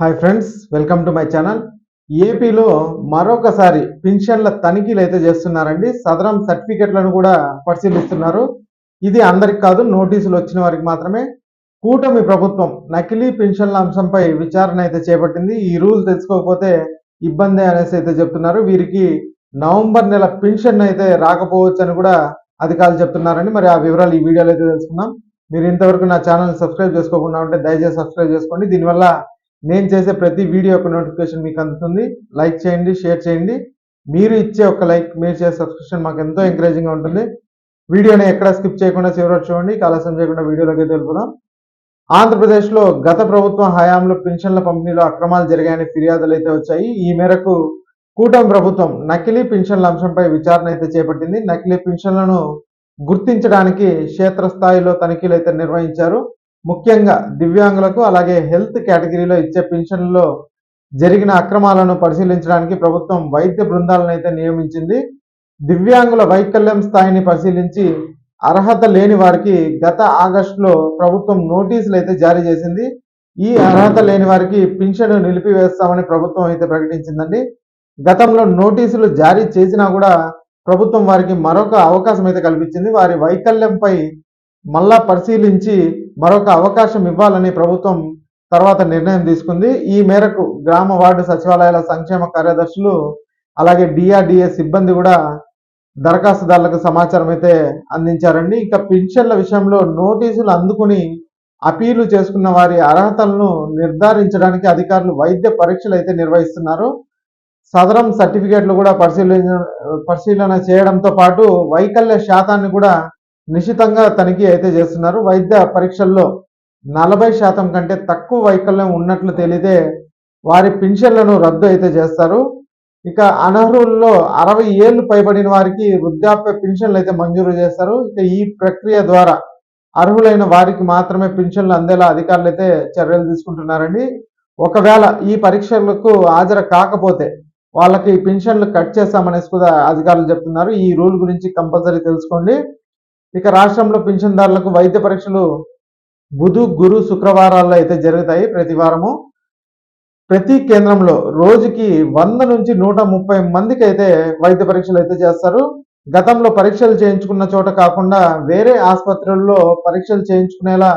Hi friends welcome to my channel ఏపీలో మరొకసారి పింఛన్ల తనిఖీలు అయితే చేస్తున్నారండి. సదరం సర్టిఫికెట్లను కూడా పరిశీలిస్తున్నారు. ఇది అందరికి కాదు నోటీసులు వచ్చిన వారికి మాత్రమే. కూటమి ప్రభుత్వం నకిలీ పింఛన్ల అంశంపై విచారణ అయితే చేపట్టింది. ఈ రూల్స్ తెలుసుకోకపోతే ఇబ్బంది అనేసి అయితే చెప్తున్నారు. వీరికి నవంబర్ నెల పింఛన్ అయితే రాకపోవచ్చు అని కూడా అధికారులు చెప్తున్నారండి. మరి ఆ వివరాలు ఈ వీడియోలో అయితే తెలుసుకుందాం. మీరు ఇంతవరకు నా ఛానల్ సబ్స్క్రైబ్ చేసుకోకుండా ఉంటే దయచేసి సబ్స్క్రైబ్ చేసుకోండి. దీనివల్ల నేను చేసే ప్రతి వీడియో యొక్క నోటిఫికేషన్ మీకు అందుతుంది. లైక్ చేయండి షేర్ చేయండి. మీరు ఇచ్చే ఒక లైక్ మీరు చేసే సబ్స్క్రిప్షన్ మాకు ఎంతో ఎంకరేజింగ్గా ఉంటుంది. వీడియోని ఎక్కడ స్కిప్ చేయకుండా చివరి చూడండి. కాలసం చేయకుండా వీడియోలోకి తెలుపుదాం ఆంధ్రప్రదేశ్లో గత ప్రభుత్వం హయాంలో పెన్షన్ల పంపిణీలో అక్రమాలు జరిగాయని ఫిర్యాదులు అయితే వచ్చాయి. ఈ మేరకు కూటమి ప్రభుత్వం నకిలీ పెన్షన్ల అంశంపై విచారణ అయితే చేపట్టింది. నకిలీ పెన్షన్లను గుర్తించడానికి క్షేత్రస్థాయిలో తనిఖీలు అయితే నిర్వహించారు. ముఖ్యంగా దివ్యాంగులకు అలాగే హెల్త్ కేటగిరీలో ఇచ్చే పెన్షన్లో జరిగిన అక్రమాలను పరిశీలించడానికి ప్రభుత్వం వైద్య బృందాలను అయితే నియమించింది. దివ్యాంగుల వైకల్యం స్థాయిని పరిశీలించి అర్హత లేని వారికి గత ఆగస్టులో ప్రభుత్వం నోటీసులు అయితే జారీ చేసింది. ఈ అర్హత లేని వారికి పింఛను నిలిపివేస్తామని ప్రభుత్వం అయితే ప్రకటించిందండి. గతంలో నోటీసులు జారీ చేసినా కూడా ప్రభుత్వం వారికి మరొక అవకాశం అయితే కల్పించింది. వారి వైకల్యంపై మళ్ళా పరిశీలించి మరొక అవకాశం ఇవ్వాలని ప్రభుత్వం తర్వాత నిర్ణయం తీసుకుంది. ఈ మేరకు గ్రామ వార్డు సచివాలయాల సంక్షేమ కార్యదర్శులు అలాగే డిఆర్డిఏ సిబ్బంది కూడా దరఖాస్తుదారులకు సమాచారం అయితే అందించారండి. ఇక పింఛన్ల విషయంలో నోటీసులు అందుకుని అపీలు చేసుకున్న వారి అర్హతలను నిర్ధారించడానికి అధికారులు వైద్య పరీక్షలు అయితే నిర్వహిస్తున్నారు. సదరం సర్టిఫికేట్లు కూడా పరిశీలన పరిశీలన చేయడంతో పాటు వైకల్య శాతాన్ని కూడా నిశితంగా తనిఖీ అయితే చేస్తున్నారు. వైద్య పరీక్షల్లో నలభై శాతం కంటే తక్కువ వైకల్యం ఉన్నట్లు తేలితే వారి పింఛన్లను రద్దు అయితే చేస్తారు. ఇక అనర్హుల్లో అరవై ఏళ్ళు పైబడిన వారికి వృద్ధాప్య పింఛన్లు అయితే మంజూరు చేస్తారు. ఇక ఈ ప్రక్రియ ద్వారా అర్హులైన వారికి మాత్రమే పింఛన్లు అందేలా అధికారులు అయితే చర్యలు తీసుకుంటున్నారండి. ఒకవేళ ఈ పరీక్షలకు హాజరు కాకపోతే వాళ్ళకి పింఛన్లు కట్ చేస్తామనేసి కూడా అధికారులు చెప్తున్నారు. ఈ రూల్ గురించి కంపల్సరీ తెలుసుకోండి. ఇక రాష్ట్రంలో పింఛన్దారులకు వైద్య పరీక్షలు బుధు గురు శుక్రవారాల్లో అయితే జరుగుతాయి ప్రతి వారము. ప్రతి కేంద్రంలో రోజుకి వంద నుంచి నూట ముప్పై మందికి అయితే వైద్య పరీక్షలు అయితే చేస్తారు. గతంలో పరీక్షలు చేయించుకున్న చోట కాకుండా వేరే ఆసుపత్రుల్లో పరీక్షలు చేయించుకునేలా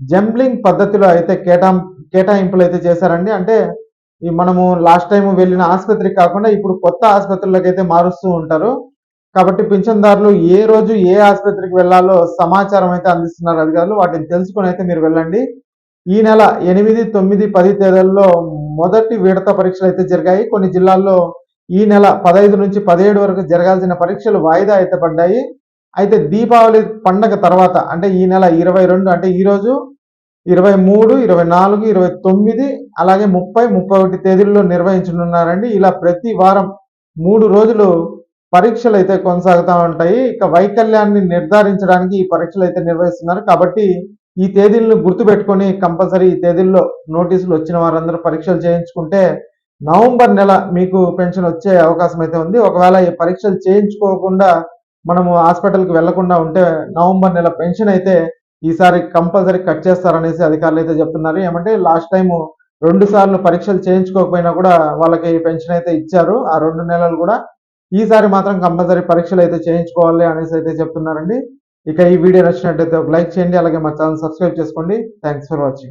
జంబ్లింగ్ పద్ధతిలో అయితే కేటా కేటాయింపులు అయితే చేశారండి. అంటే ఈ మనము లాస్ట్ టైం వెళ్ళిన ఆసుపత్రికి కాకుండా ఇప్పుడు కొత్త ఆసుపత్రులకు అయితే మారుస్తూ ఉంటారు. కాబట్టి పింఛన్దారులు ఏ రోజు ఏ ఆసుపత్రికి వెళ్ళాలో సమాచారం అయితే అందిస్తున్నారు అధికారులు. వాటిని తెలుసుకొని అయితే మీరు వెళ్ళండి. ఈ నెల ఎనిమిది తొమ్మిది పది తేదీల్లో మొదటి విడత పరీక్షలు అయితే జరిగాయి. కొన్ని జిల్లాల్లో ఈ నెల పదహైదు నుంచి పదిహేడు వరకు జరగాల్సిన పరీక్షలు వాయిదా అయితే పడ్డాయి. అయితే దీపావళి పండగ తర్వాత అంటే ఈ నెల ఇరవై రెండు అంటే ఈరోజు ఇరవై మూడు ఇరవై నాలుగు ఇరవై తొమ్మిది అలాగే ముప్పై ముప్పై ఒకటి తేదీల్లో నిర్వహించనున్నారండి. ఇలా ప్రతి వారం మూడు రోజులు పరీక్షలు అయితే కొనసాగుతూ ఉంటాయి. ఇక వైకల్యాన్ని నిర్ధారించడానికి ఈ పరీక్షలు అయితే నిర్వహిస్తున్నారు. కాబట్టి ఈ తేదీలను గుర్తుపెట్టుకొని కంపల్సరీ ఈ తేదీల్లో నోటీసులు వచ్చిన వారందరూ పరీక్షలు చేయించుకుంటే నవంబర్ నెల మీకు పెన్షన్ వచ్చే అవకాశం అయితే ఉంది. ఒకవేళ ఈ పరీక్షలు చేయించుకోకుండా మనము హాస్పిటల్కి వెళ్ళకుండా ఉంటే నవంబర్ నెల పెన్షన్ అయితే ఈసారి కంపల్సరీ కట్ చేస్తారనేసి అధికారులు అయితే చెప్తున్నారు. ఏమంటే లాస్ట్ టైం రెండు సార్లు పరీక్షలు చేయించుకోకపోయినా కూడా వాళ్ళకి పెన్షన్ అయితే ఇచ్చారు. ఆ రెండు నెలలు కూడా ఈసారి మాత్రం కంపల్సరీ పరీక్షలు అయితే చేయించుకోవాలి అనేసి అయితే చెప్తున్నారండి. ఇక ఈ వీడియో నచ్చినట్టయితే ఒక లైక్ చేయండి అలాగే మా ఛానల్ సబ్స్క్రైబ్ చేసుకోండి. Thanks for watching